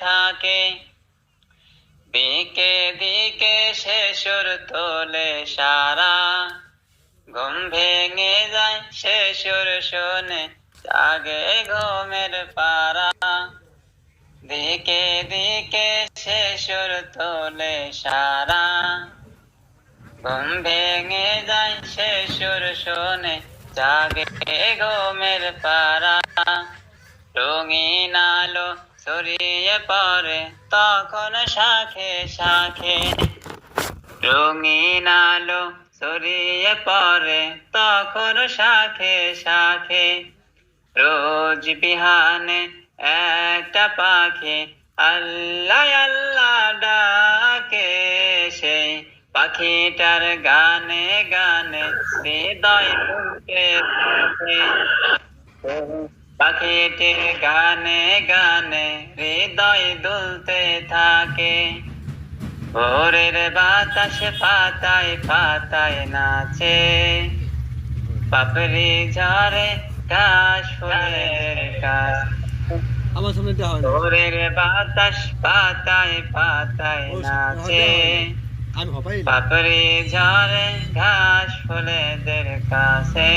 থাকে। দিকে দিকে সে সুর তোলে সারা। ঘুম ভেঙে যায়, সে সুর শোনে, জাগে ঘুমের পারা। দিকে দিকে সে সুর তোলে সারা। ঘুম ভেঙে যায়, সে সুর শোনে, জাগে ঘুমের পারা। রঙিন আলো ছড়িয়ে পড়ে, তখন শাখে শাখে। রঙিন আলো ছড়িয়ে পড়ে, তখন শাখে শাখে। রোজ বিহানে একটা পাখি, আল্লাহ আল্লাহ ডাকে সেই পাখিটার গানে গানে হৃদয় ফুটে থাকে পাখিটির গানে গানে হৃদয় দুলতে থাকে। ভোরের বাতাস পাতায় পাতায় নাচে। পাপড়ি ঝরে ঘাস ফুলের কাছ আমার সামনে দেওয়া হয় ভোরের বাতাস পাতায় পাতায় নাচে। পাপড়ি ঝরে ঘাস ফুলেদের কাছে।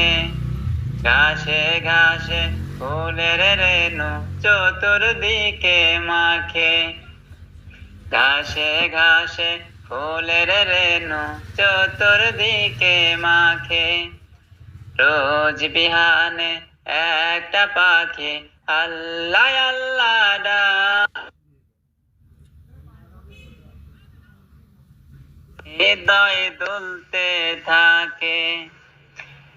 ঘাসে ঘাসে ফুলের রেণু চতুর্দিকে মাখে। ঘাসে ঘাসে ফুলের রেণু চতুর্দিকে মাখে। রোজ বিহানে একটা পাখি আল্লাহ আল্লাহ ডাক হৃদয় দুলতে থাকে।